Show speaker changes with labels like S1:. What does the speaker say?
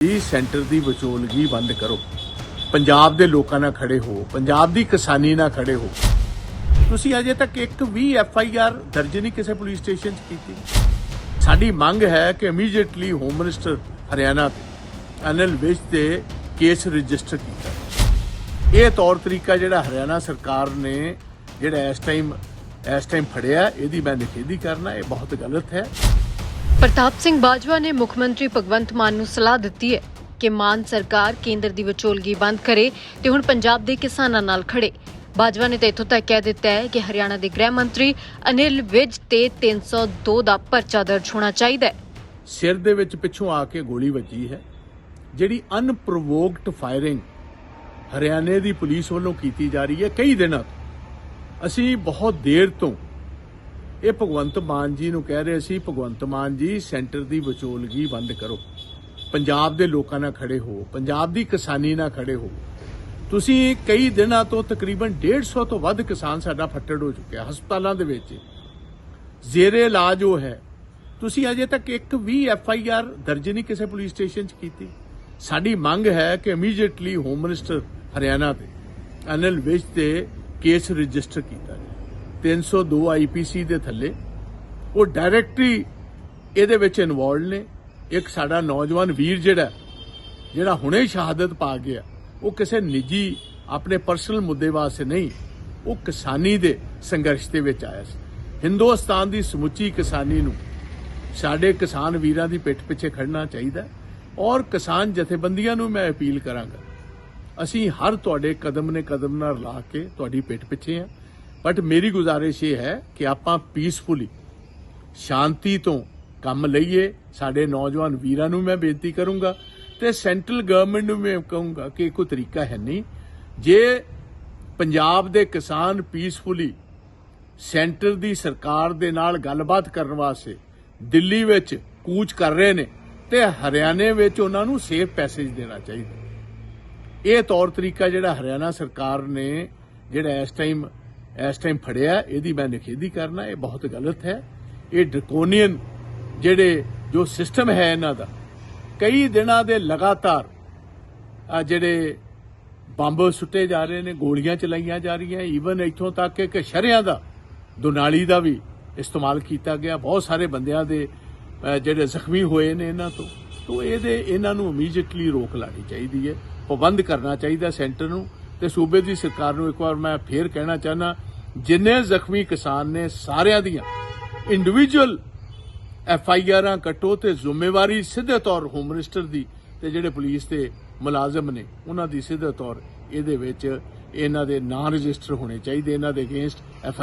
S1: ਜੀ, ਸੈਂਟਰ ਦੀ ਵਿਚੋਲਗੀ ਬੰਦ ਕਰੋ। ਪੰਜਾਬ ਦੇ ਲੋਕਾਂ ਨਾਲ ਖੜੇ ਹੋ, ਪੰਜਾਬ ਦੀ ਕਿਸਾਨੀ ਨਾਲ ਖੜੇ ਹੋ। ਤੁਸੀਂ ਅਜੇ ਤੱਕ ਇੱਕ ਵੀ ਐਫ ਆਈ ਆਰ ਦਰਜ ਨਹੀਂ ਕਿਸੇ ਪੁਲਿਸ ਸਟੇਸ਼ਨ 'ਚ ਕੀਤੀ। ਸਾਡੀ ਮੰਗ ਹੈ ਕਿ ਇਮੀਡੀਏਟਲੀ ਹੋਮ ਮਿਨਿਸਟਰ ਹਰਿਆਣਾ ਤੇ, ਅਨਿਲ ਵਿਜ ਤੇ ਕੇਸ ਰਜਿਸਟਰ ਕੀਤਾ। ਇਹ ਤੌਰ ਤਰੀਕਾ ਜਿਹੜਾ ਹਰਿਆਣਾ ਸਰਕਾਰ ਨੇ ਜਿਹੜਾ ਇਸ ਟਾਈਮ ਇਸ ਟਾਈਮ ਫੜਿਆ, ਇਹਦੀ ਮੈਂ ਨਿਖੇਧੀ ਕਰਨਾ, ਇਹ ਬਹੁਤ ਗਲਤ ਹੈ।
S2: ਪ੍ਰਤਾਪ ਸਿੰਘ ਬਾਜਵਾ ਨੇ ਮੁੱਖ ਮੰਤਰੀ ਭਗਵੰਤ ਮਾਨ ਨੂੰ ਸਲਾਹ ਦਿੱਤੀ ਹੈ ਕਿ ਮਾਨ ਸਰਕਾਰ ਕੇਂਦਰ ਦੀ ਵਿਚੋਲਗੀ ਬੰਦ ਕਰੇ ਤੇ ਹੁਣ ਪੰਜਾਬ ਦੇ ਕਿਸਾਨਾਂ ਨਾਲ ਖੜੇ। ਬਾਜਵਾ ਨੇ ਤਾਂ ਇੱਥੋਂ ਤੱਕ ਕਹਿ ਦਿੱਤਾ ਹੈ ਕਿ ਹਰਿਆਣਾ ਦੇ ਗ੍ਰਹਿ ਮੰਤਰੀ ਅਨਿਲ ਵਿਜ ਤੇ 302 ਦਾ ਪਰਚਾ ਦਰਜ ਹੋਣਾ ਚਾਹੀਦਾ ਹੈ।
S1: ਸਿਰ ਦੇ ਵਿੱਚ ਪਿੱਛੋਂ ਆ ਕੇ ਗੋਲੀ ਵੱਜੀ ਹੈ। ਜਿਹੜੀ ਅਨਪ੍ਰੋਵੋਕਡ ਫਾਇਰਿੰਗ ਹਰਿਆਣੇ ਦੀ ਪੁਲਿਸ ਵੱਲੋਂ ਕੀਤੀ ਜਾ ਰਹੀ ਹੈ ਕਈ ਦਿਨਾਂ ਅਸੀਂ ਬਹੁਤ ਦੇਰ ਤੋਂ ਇਹ ਭਗਵੰਤ ਮਾਨ ਜੀ ਨੂੰ ਕਹਿ ਰਹੇ ਸੀ, ਭਗਵੰਤ ਮਾਨ ਜੀ, ਸੈਂਟਰ ਦੀ ਵਿਚੋਲਗੀ ਬੰਦ ਕਰੋ। ਪੰਜਾਬ ਦੇ ਲੋਕਾਂ ਨਾਲ ਖੜੇ ਹੋ, ਪੰਜਾਬ ਦੀ ਕਿਸਾਨੀ ਨਾਲ ਖੜੇ ਹੋ। ਤੁਸੀਂ ਕਈ ਦਿਨਾਂ ਤੋਂ ਤਕਰੀਬਨ 150 ਤੋਂ ਵੱਧ ਕਿਸਾਨ ਸਾਡਾ ਫੱਟੜ ਹੋ ਚੁੱਕਿਆ, ਹਸਪਤਾਲਾਂ ਦੇ ਵਿੱਚ। ਜ਼ੇਰੇ ਇਲਾਜ ਉਹ ਹੈ। ਤੁਸੀਂ ਅਜੇ ਤੱਕ ਇੱਕ ਵੀ ਐਫ ਆਈ ਆਰ ਦਰਜ ਨਹੀਂ ਕਿਸੇ ਪੁਲਿਸ ਸਟੇਸ਼ਨ 'ਚ ਕੀਤੀ। ਸਾਡੀ ਮੰਗ ਹੈ ਕਿ ਇਮੀਡੀਏਟਲੀ ਹੋਮ ਮਿਨਿਸਟਰ ਹਰਿਆਣਾ ਤੇ ਅਨਿਲ ਵਿਜ ਤੇ ਕੇਸ ਰਜਿਸਟਰ ਕੀਤਾ ਜਾਵੇ। 302 ਆਈਪੀਸੀ ਦੇ ਥੱਲੇ। ਉਹ ਡਾਇਰੈਕਟਲੀ ਇਹਦੇ ਵਿੱਚ ਇਨਵੋਲਡ ਨੇ। ਇੱਕ ਸਾਡਾ ਨੌਜਵਾਨ ਵੀਰ ਜਿਹੜਾ ਜਿਹੜਾ ਹੁਣੇ ਸ਼ਹਾਦਤ ਪਾ ਗਿਆ, ਉਹ ਕਿਸੇ ਨਿੱਜੀ ਆਪਣੇ ਪਰਸਨਲ ਮੁੱਦੇ ਵਾਸਤੇ ਨਹੀਂ, ਉਹ ਕਿਸਾਨੀ ਦੇ ਸੰਘਰਸ਼ ਦੇ ਵਿੱਚ ਆਇਆ ਸੀ। ਹਿੰਦੁਸਤਾਨ ਦੀ ਸਮੁੱਚੀ ਕਿਸਾਨੀ ਨੂੰ ਸਾਡੇ ਕਿਸਾਨ ਵੀਰਾਂ ਦੀ ਪਿੱਠ ਪਿੱਛੇ ਖੜਨਾ ਚਾਹੀਦਾ ਔਰ ਕਿਸਾਨ ਜਥੇਬੰਦੀਆਂ ਨੂੰ ਮੈਂ ਅਪੀਲ ਕਰਾਂਗਾ, ਅਸੀਂ ਹਰ ਤੁਹਾਡੇ ਕਦਮ ਨੇ ਕਦਮ ਨਾਲ ਲਾ ਕੇ ਤੁਹਾਡੀ ਪਿੱਠ ਪਿੱਛੇ ਆ ਬਟ ਮੇਰੀ ਗੁਜ਼ਾਰਿਸ਼ ਇਹ ਹੈ ਕਿ ਆਪਾਂ ਪੀਸਫੁਲੀ ਸ਼ਾਂਤੀ ਤੋਂ ਕੰਮ ਲਈਏ। ਸਾਡੇ ਨੌਜਵਾਨ ਵੀਰਾਂ ਨੂੰ ਮੈਂ ਬੇਨਤੀ ਕਰੂੰਗਾ ਤੇ ਸੈਂਟਰਲ ਗਵਰਨਮੈਂਟ ਨੂੰ ਮੈਂ ਕਹੂੰਗਾ ਕਿ ਕੋਈ ਤਰੀਕਾ ਹੈ ਨਹੀਂ। ਜੇ ਪੰਜਾਬ ਦੇ ਕਿਸਾਨ ਪੀਸਫੁਲੀ ਸੈਂਟਰ ਦੀ ਸਰਕਾਰ ਦੇ ਨਾਲ ਗੱਲਬਾਤ ਕਰਨ ਵਾਸਤੇ ਦਿੱਲੀ ਵਿੱਚ ਕੂਚ ਕਰ ਰਹੇ ਨੇ ਤੇ ਹਰਿਆਣੇ ਵਿੱਚ ਉਹਨਾਂ ਨੂੰ ਸੇਫ ਪੈਸੇਜ ਦੇਣਾ ਚਾਹੀਦਾ। ਇਹ ਤੌਰ ਤਰੀਕਾ ਜਿਹੜਾ ਹਰਿਆਣਾ ਸਰਕਾਰ ਨੇ ਜਿਹੜਾ ਇਸ ਟਾਈਮ ਇਸ ਟਾਈਮ ਫੜਿਆ, ਇਹਦੀ ਮੈਂ ਨਿਖੇਧੀ ਕਰਨਾ, ਇਹ ਬਹੁਤ ਗਲਤ ਹੈ। ਇਹ ਡਰਕੋਨੀਅਨ ਜਿਹੜੇ ਜੋ ਸਿਸਟਮ ਹੈ ਇਹਨਾਂ ਦਾ, ਕਈ ਦਿਨਾਂ ਦੇ ਲਗਾਤਾਰ ਆ ਜਿਹੜੇ ਬੰਬ ਸੁੱਟੇ ਜਾ ਰਹੇ ਨੇ, ਗੋਲੀਆਂ ਚਲਾਈਆਂ ਜਾ ਰਹੀਆਂ ਈਵਨ ਇੱਥੋਂ ਤੱਕ ਕਿ ਸ਼ਰਿਆਂ ਦਾ, ਦੁਨਾਲੀ ਦਾ ਵੀ ਇਸਤੇਮਾਲ ਕੀਤਾ ਗਿਆ। ਬਹੁਤ ਸਾਰੇ ਬੰਦਿਆਂ ਦੇ ਜਿਹੜੇ ਜ਼ਖਮੀ ਹੋਏ ਨੇ ਇਹਨਾਂ ਤੋਂ। ਤੋਂ ਇਹਦੇ, ਇਹਨਾਂ ਨੂੰ ਇਮੀਡੀਏਟਲੀ ਰੋਕ ਲਾਣੀ ਚਾਹੀਦੀ ਹੈ ਪਾਬੰਦ ਕਰਨਾ ਚਾਹੀਦਾ ਸੈਂਟਰ ਨੂੰ। ਤੇ ਸੂਬੇ ਦੀ ਸਰਕਾਰ ਨੂੰ ਇੱਕ ਵਾਰ ਮੈਂ ਫੇਰ ਕਹਿਣਾ ਚਾਹਨਾ ਜਿੰਨੇ ਜ਼ਖਮੀ ਕਿਸਾਨ ਨੇ ਸਾਰਿਆਂ ਦੀਆਂ ਇੰਡੀਵਿਜੂਅਲ ਐਫ ਆਈ ਆਰਾਂ ਕੱਟੋ ਤੇ ਜ਼ਿੰਮੇਵਾਰੀ ਸਿੱਧੇ ਤੌਰ ਹੋਮ ਮਿਨਿਸਟਰ ਦੀ ਤੇ ਜਿਹੜੇ ਪੁਲਿਸ ਦੇ ਮੁਲਾਜ਼ਮ ਨੇ, ਉਹਨਾਂ ਦੀ ਸਿੱਧੇ ਤੌਰ ਇਹਦੇ ਵਿੱਚ ਇਹਨਾਂ ਦੇ ਨਾਂ ਰਜਿਸਟਰ ਹੋਣੇ ਚਾਹੀਦੇ, ਇਹਨਾਂ ਦੇ ਅਗੇਂਸਟ ਐਫ